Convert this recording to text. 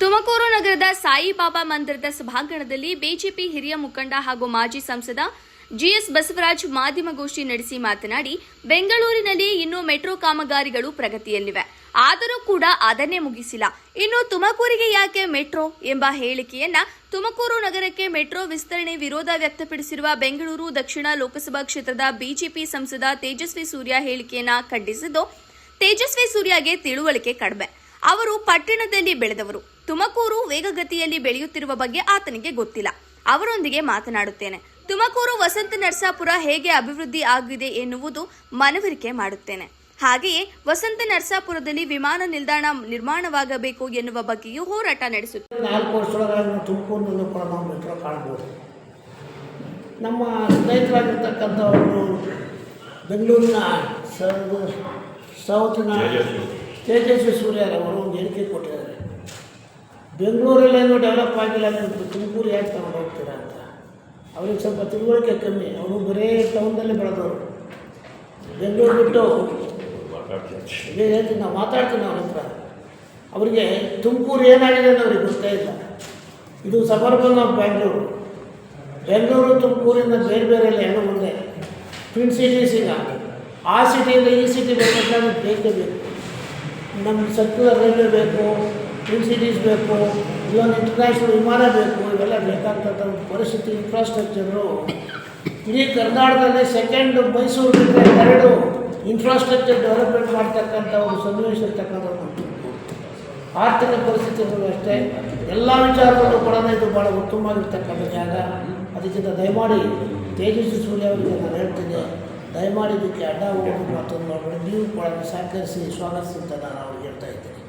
ತುಮಕೂರು ನಗರದ ಸಾಯಿಬಾಬಾ ಮಂದಿರದ ಸಭಾಂಗಣದಲ್ಲಿ ಬಿಜೆಪಿ ಹಿರಿಯ ಮುಖಂಡ ಹಾಗೂ ಮಾಜಿ ಸಂಸದ ಜಿಎಸ್ ಬಸವರಾಜ್ ಮಾಧ್ಯಮಗೋಷ್ಠಿ ನಡೆಸಿ ಮಾತನಾಡಿ, ಬೆಂಗಳೂರಿನಲ್ಲಿ ಇನ್ನೂ ಮೆಟ್ರೋ ಕಾಮಗಾರಿಗಳು ಪ್ರಗತಿಯಲ್ಲಿವೆ. ಆದರೂ ಕೂಡ ಅದನ್ನೇ ಮುಗಿಸಿಲ್ಲ. ಇನ್ನು ತುಮಕೂರಿಗೆ ಯಾಕೆ ಮೆಟ್ರೋ ಎಂಬ ಹೇಳಿಕೆಯನ್ನ ತುಮಕೂರು ನಗರಕ್ಕೆ ಮೆಟ್ರೋ ವಿಸ್ತರಣೆ ವಿರೋಧ ವ್ಯಕ್ತಪಡಿಸಿರುವ ಬೆಂಗಳೂರು ದಕ್ಷಿಣ ಲೋಕಸಭಾ ಕ್ಷೇತ್ರದ ಬಿಜೆಪಿ ಸಂಸದ ತೇಜಸ್ವಿ ಸೂರ್ಯ ಹೇಳಿಕೆಯನ್ನ ಖಂಡಿಸಿದ್ದು, ತೇಜಸ್ವಿ ಸೂರ್ಯಗೆ ತಿಳುವಳಿಕೆ ಕಡಿಮೆ. ಅವರು ಪಟ್ಟಣದಲ್ಲಿ ಬೆಳೆದವರು. ತುಮಕೂರು ವೇಗಗತಿಯಲ್ಲಿ ಬೆಳೆಯುತ್ತಿರುವ ಬಗ್ಗೆ ಆತನಿಗೆ ಗೊತ್ತಿಲ್ಲ. ಅವರೊಂದಿಗೆ ಮಾತನಾಡುತ್ತೇನೆ. ತುಮಕೂರು ವಸಂತ ನರಸಾಪುರ ಹೇಗೆ ಅಭಿವೃದ್ಧಿ ಆಗಿದೆ ಎನ್ನುವುದು ಮನವರಿಕೆ ಮಾಡುತ್ತೇನೆ. ಹಾಗೆಯೇ ವಸಂತ ನರಸಾಪುರದಲ್ಲಿ ವಿಮಾನ ನಿಲ್ದಾಣ ನಿರ್ಮಾಣವಾಗಬೇಕು ಎನ್ನುವ ಬಗ್ಗೆಯೂ ಹೋರಾಟ ನಡೆಸುತ್ತೆ ನಾಲ್ಕು ವರ್ಷದೊಳಗೆ ಮೆಟ್ರೋ ಕಾಣ್ಬೋದು ನಮ್ಮ ಸ್ನೇಹಿತರಾಗಿರ್ತಕ್ಕಂಥವರು ಬೆಂಗಳೂರಿನ ಸೌತಿನ ತೇಜಸ್ವಿ ಸೂರ್ಯರವರು ಒಂದು ಹೇಳಿಕೆ ಕೊಟ್ಟಿದ್ದಾರೆ. ಬೆಂಗಳೂರಲ್ಲೇನು ಡೆವಲಪ್ ಆಗಿಲ್ಲ ಅಂತ ತುಮಕೂರು ಯಾಕೆ ತಗೊಂಡು ಹೋಗ್ತೀರಾ ಅಂತ. ಅವ್ರಿಗೆ ಸ್ವಲ್ಪ ತಿಳುವಳಿಕೆ ಕಮ್ಮಿ. ಅವರು ಬರೇ ಟೌನ್ದಲ್ಲಿ ಬೆಳೆದವರು. ಬೆಂಗಳೂರು ಬಿಟ್ಟು ಹೇಳ್ತೀನಿ ನಾವು ಮಾತಾಡ್ತೀನಿ ಅವ್ರ ಹತ್ರ. ಅವರಿಗೆ ತುಮಕೂರು ಏನಾಗಿದೆ ಅಂತ ಅವ್ರಿಗೆ ಗೊತ್ತೇ ಇಲ್ಲ. ಇದು ಸಬರ್ಬನ್ ಆಫ್ ಬ್ಯಾಂಗ್ಳೂರು ಬೆಂಗಳೂರು ತುಮಕೂರಿಂದ ಬೇರೆ ಬೇರೆ ಎಲ್ಲ ಏನೋ ಒಂದೇ ಟ್ವಿನ್ ಸಿಟೀಸ್ ಈಗ. ಆ ಸಿಟಿಯಿಂದ ಈ ಸಿಟಿ ಬೇಕಂತ ಬೇಕೇ ಬೇಕು. ನಮ್ಗೆ ಸರ್ಕ್ಯುಲರ್ ರೈಲ್ವೆ ಬೇಕು ಟ್ವಿನ್ ಸಿಟೀಸ್ ಬೇಕು ಇಲ್ಲೊಂದು ಇಂಟರ್ನ್ಯಾಷನಲ್ ವಿಮಾನ ಬೇಕು, ಇವೆಲ್ಲ ಬೇಕಾಗ್ತಂಥ ಒಂದು ಪರಿಸ್ಥಿತಿ ಇನ್ಫ್ರಾಸ್ಟ್ರಕ್ಚರು ಇಡೀ ಕರ್ನಾಟಕದಲ್ಲಿ ಸೆಕೆಂಡ್ ಮೈಸೂರು ಎರಡು ಇನ್ಫ್ರಾಸ್ಟ್ರಕ್ಚರ್ ಡೆವಲಪ್ಮೆಂಟ್ ಮಾಡ್ತಕ್ಕಂಥ ಒಂದು ಸನ್ನಿವೇಶ ನಮ್ಮ ತುಮಕೂರು ಆರ್ಥಿಕ ಪರಿಸ್ಥಿತಿಗಳು ಅಷ್ಟೇ. ಎಲ್ಲ ವಿಚಾರದಲ್ಲೂ ಕೂಡ ಇದು ಭಾಳ ಉತ್ತಮವಾಗಿರ್ತಕ್ಕಂಥ ಜಾಗ. ಅದಕ್ಕಿಂತ ದಯಮಾಡಿ ತೇಜಸ್ವಿ ಸೂರ್ಯ ಅವರಿಗೆ ನಾನು ಹೇಳ್ತೀನಿ. ದಯಮಾಡಿ ಇದಕ್ಕೆ ಅಡ್ಡ ಹೋಗೋದು ಮತ್ತೊಂದು ಮಾಡಬೇಡಿ ನೀವು ಕೂಡ ಸಹಕರಿಸಿ, ಸ್ವಾಗತಿಸಿ ಅಂತ ನಾನು ಅವ್ರಿಗೆ ಹೇಳ್ತಾ ಇದ್ದೀನಿ.